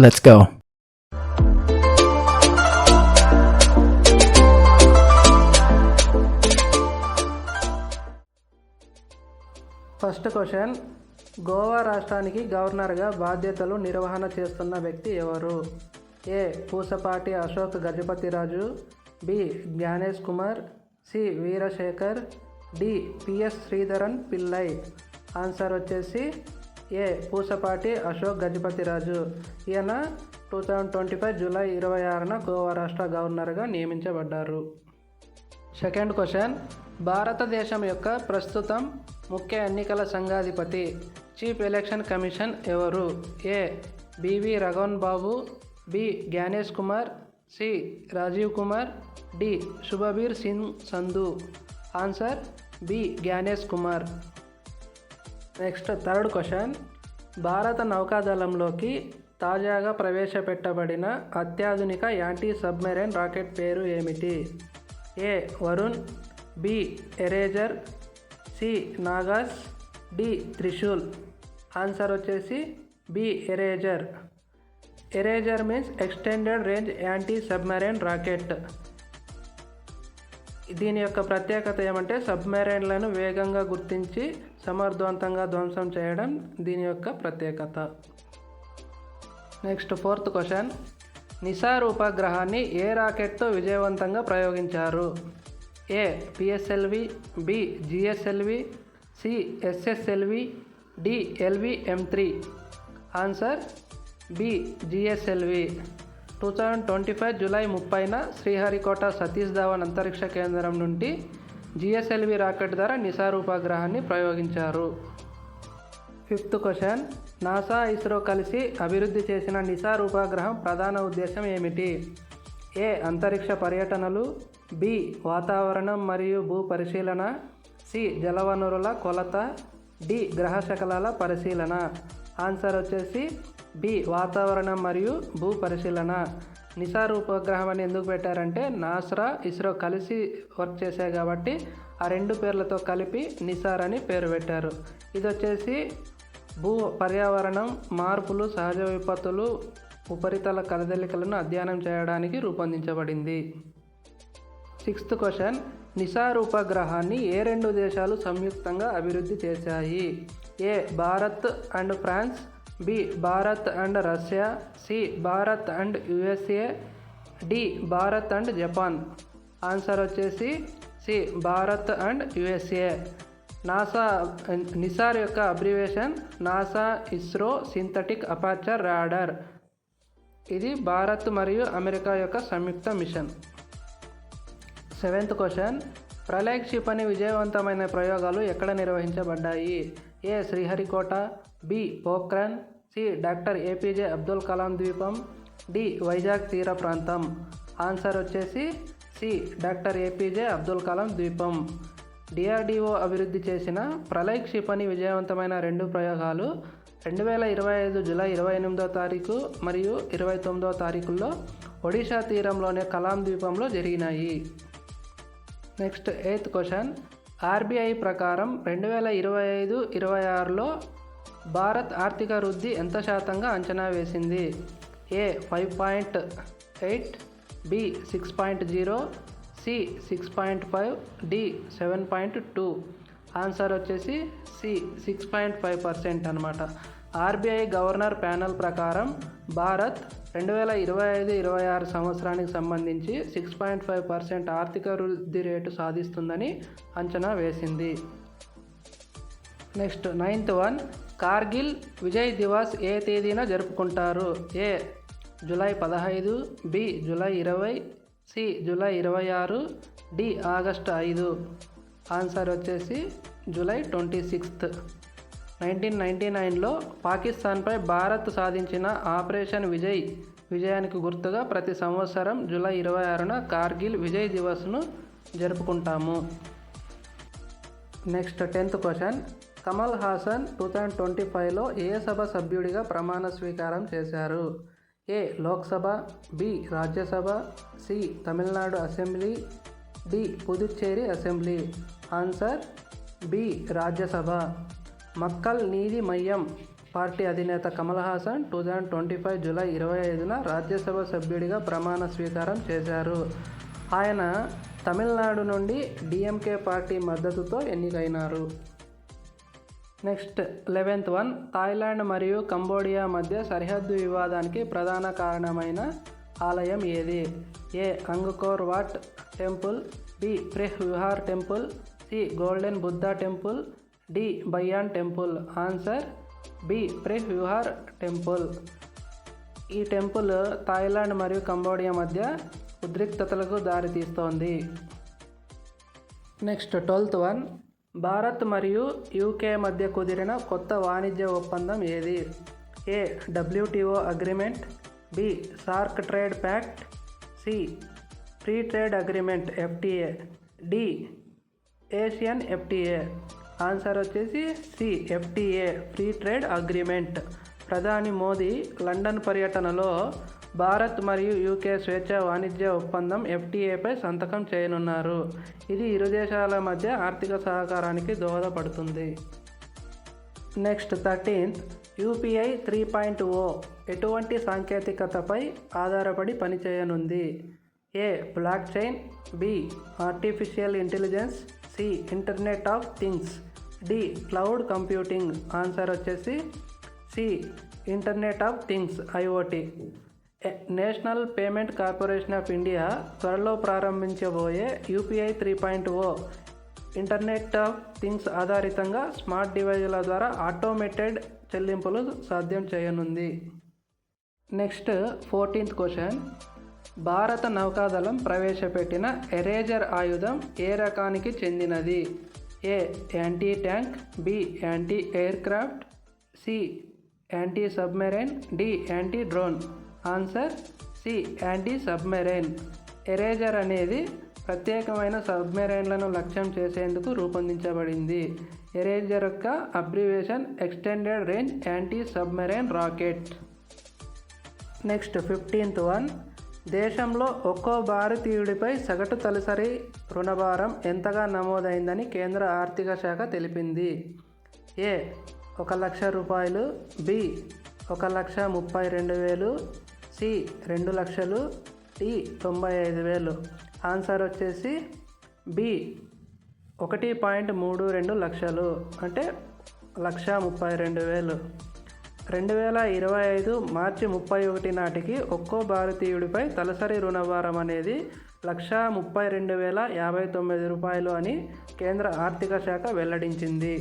Let's go. First question Goa రాష్ట్రానికి గవర్నర్గా బాధ్యతలు నిర్వహణ చేస్తున్న వ్యక్తి ఎవరు? A. Pusapati Ashok Gajapathi Raju. B. Gyanesh Kumar. C. Veerasekhar. D. PS Sreedharan Pillai. Answer వచ్చేసి ఏ పూసపాటి అశోక్ గజపతిరాజు ఈయన two thousand twenty five July ఇరవై ఆరున గోవా రాష్ట్ర గవర్నర్గా నియమించబడ్డారు. Second question. భారతదేశం యొక్క ప్రస్తుతం ముఖ్య ఎన్నికల సంఘాధిపతి చీఫ్ ఎలక్షన్ కమిషన్ ఎవరు? A. BV Raghavan Babu B. Gyanesh Kumar C. Rajiv Kumar D. Sukhbir Singh Sandhu. Answer B. Gyanesh Kumar. Next third question. భారత నౌకాదళంలోకి తాజాగా ప్రవేశపెట్టబడిన అత్యాధునిక యాంటీ సబ్మెరైన్ రాకెట్ పేరు ఏమిటి? A. Varun B. ERASR C. Nagas D. Trishul. Answer వచ్చేసి B. ERASR. ERASR means extended range anti submarine rocket. దీని యొక్క ప్రత్యేకత ఏమంటే సబ్మెరైన్లను వేగంగా గుర్తించి సమర్థవంతంగా ధ్వంసం చేయడం దీని యొక్క ప్రత్యేకత. నెక్స్ట్ ఫోర్త్ క్వశ్చన్ నిసార్ ఉపగ్రహాన్ని ఏ రాకెట్తో విజయవంతంగా ప్రయోగించారు? A PSLV B GSLV C SSLV D LV M three answer B GSLV two thousand twenty five July ముప్పైన శ్రీహరికోట సతీష్ ధావన్ అంతరిక్ష కేంద్రం నుండి జిఎస్ఎల్వి రాకెట్ ద్వారా నిసార్ ఉపగ్రహాన్ని ప్రయోగించారు. ఫిఫ్త్ క్వశ్చన్ నాసా ఇస్రో కలిసి అభివృద్ధి చేసిన నిసార్ ఉపగ్రహం ప్రధాన ఉద్దేశం ఏమిటి? ఏ అంతరిక్ష పర్యటనలు బి వాతావరణం మరియు భూ పరిశీలన సి జలవనరుల కొలత డి గ్రహ శకలాల పరిశీలన. ఆన్సర్ వచ్చేసి బి వాతావరణం మరియు భూ పరిశీలన. నిసార్ ఉపగ్రహం అని ఎందుకు పెట్టారంటే నాస్రా ఇస్రో కలిసి వర్క్ చేశాయి కాబట్టి ఆ రెండు పేర్లతో కలిపి నిసార్ అని పేరు పెట్టారు. ఇది వచ్చేసి భూ పర్యావరణం మార్పులు సహజ విపత్తులు ఉపరితల కదలికలను అధ్యయనం చేయడానికి రూపొందించబడింది. Sixth question. నిసార్ ఉపగ్రహాన్ని ఏ రెండు దేశాలు సంయుక్తంగా అభివృద్ధి చేశాయి? A Bharat and France B Bharat and Russia C Bharat and USA D Bharat and Japan. Answer వచ్చేసి C Bharat and USA. NASA NISAR యొక్క abbreviation NASA ISRO synthetic aperture radar ఇది భారత్ మరియు అమెరికా యొక్క సంయుక్త మిషన్. సెవెంత్ క్వశ్చన్ ప్రళయ క్షిపణి విజయవంతమైన ప్రయోగాలు ఎక్కడ నిర్వహించబడ్డాయి? A Sriharikota B Pokhran C doctor APJ Abdul Kalam ద్వీపం డి వైజాగ్ తీర ప్రాంతం. ఆన్సర్ వచ్చేసి C doctor APJ Abdul Kalam ద్వీపం. డిఆర్డిఓ అభివృద్ధి చేసిన ప్రళయ్ క్షిపణి విజయవంతమైన రెండు ప్రయోగాలు రెండు వేల ఇరవై ఐదు జూలై ఇరవై ఎనిమిదో తారీఖు మరియు ఇరవై తొమ్మిదో తారీఖుల్లో ఒడిషా తీరంలోని కలాం ద్వీపంలో జరిగినాయి. నెక్స్ట్ ఎయిత్ క్వశ్చన్ ఆర్బీఐ ప్రకారం రెండు వేల ఇరవై ఐదు ఇరవై ఆరులో భారత్ ఆర్థిక వృద్ధి ఎంత శాతంగా అంచనా వేసింది? A five point eight B six point zero C six point five D seven point two. Answer వచ్చేసి C six point five percent అనమాట ఆర్బీఐ గవర్నర్ ప్యానల్ ప్రకారం భారత్ రెండు వేల ఇరవై ఐదు ఇరవై ఆరు సంవత్సరానికి సంబంధించి సిక్స్ పాయింట్ ఫైవ్ పర్సెంట్ ఆర్థిక వృద్ధి రేటు సాధిస్తుందని అంచనా వేసింది. Next ninth one Kargil Vijay Diwas ఏ తేదీన జరుపుకుంటారు? ఏ జూలై పదహైదు బి జూలై ఇరవై సి జూలై ఇరవై ఆరు డి ఆగస్టు ఐదు. ఆన్సర్ వచ్చేసి July twenty sixth. Nineteen ninety నైన్లో పాకిస్తాన్పై భారత్ సాధించిన ఆపరేషన్ విజయ్ విజయానికి గుర్తుగా ప్రతి సంవత్సరం జూలై ఇరవై ఆరున కార్గిల్ విజయ్ దివస్ను జరుపుకుంటాము. Next tenth question. Kamal Haasan two thousand twenty ఫైవ్లో ఏ సభ సభ్యుడిగా ప్రమాణ స్వీకారం చేశారు? A Lok Sabha B Rajya Sabha C Tamil Nadu assembly D Puducherry assembly. Answer B Rajya Sabha. Makkal Needhi Maiam party అధినేత Kamal Haasan two thousand twenty five July ఇరవై ఐదున రాజ్యసభ సభ్యుడిగా ప్రమాణ స్వీకారం చేశారు. ఆయన తమిళనాడు నుండి డిఎంకే పార్టీ మద్దతుతో ఎన్నికైనారు. నెక్స్ట్ లెవెన్త్ వన్ థాయిలాండ్ మరియు కంబోడియా మధ్య సరిహద్దు వివాదానికి ప్రధాన కారణమైన ఆలయం ఏది? A Angkor Wat temple B Preah Vihear temple C golden Buddha temple D Bayon temple. Answer B Preah Vihear temple. ఈ టెంపుల్ థాయిలాండ్ మరియు కంబోడియా మధ్య ఉద్రిక్తతలకు దారితీస్తోంది. Next twelfth one. భారత్ మరియు యూకే మధ్య కుదిరిన కొత్త వాణిజ్య ఒప్పందం ఏది? A WTO agreement B SAARC trade pact C free trade agreement FTA D Asian FTA. Answer వచ్చేసి C FTA free trade agreement. ప్రధాని మోదీ లండన్ పర్యటనలో భారత్ మరియు యూకే స్వేచ్ఛ వాణిజ్య ఒప్పందం ఎఫ్టీఏపై సంతకం చేయనున్నారు. ఇది ఇరు దేశాల మధ్య ఆర్థిక సహకారానికి దోహదపడుతుంది. Next thirteenth. UPI three point O ఎటువంటి సాంకేతికతపై ఆధారపడి పనిచేయనుంది? A blockchain B artificial intelligence. C internet of things D cloud computing answer వచ్చేసి C internet of things IoT national payment corporation of India త్వరలో ప్రారంభించబోయే UPI three point O internet of things ఆధారితంగా smart డివైజుల ద్వారా automated చెల్లింపులు సాధ్యం చేయనుంది. Next fourteenth question భారత నౌకాదళం ప్రవేశపెట్టిన ఎరేజర్ ఆయుధం ఏ రకానికి చెందినది? A anti tank B anti aircraft C anti submarine D anti drone answer C anti submarine ERASR అనేది ప్రత్యేకమైన సబ్మెరైన్లను లక్ష్యం చేసేందుకు రూపొందించబడింది. ఎరేజర్ యొక్క abbreviation extended range anti submarine rocket. Next fifteenth one. దేశంలో ఒక్కో భారతీయుడిపై సగటు తలసరి రుణభారం ఎంతగా నమోదైందని కేంద్ర ఆర్థిక శాఖ తెలిపింది. ఏ ఒక లక్ష రూపాయలు బి ఒక లక్ష ముప్పై రెండు వేలు సి రెండు లక్షలు డి తొంభై ఐదు వేలు. ఆన్సర్ వచ్చేసి బి ఒకటి పాయింట్ మూడు రెండు లక్షలు అంటే లక్ష ముప్పై రెండు వేలు. రెండు వేల ఇరవై ఐదు మార్చి ముప్పై ఒకటి నాటికి ఒక్కో భారతీయుడిపై తలసరి రుణభారం అనేది లక్ష ముప్పై రెండు వేల యాభై తొమ్మిది రూపాయలు అని కేంద్ర ఆర్థిక శాఖ వెల్లడించింది.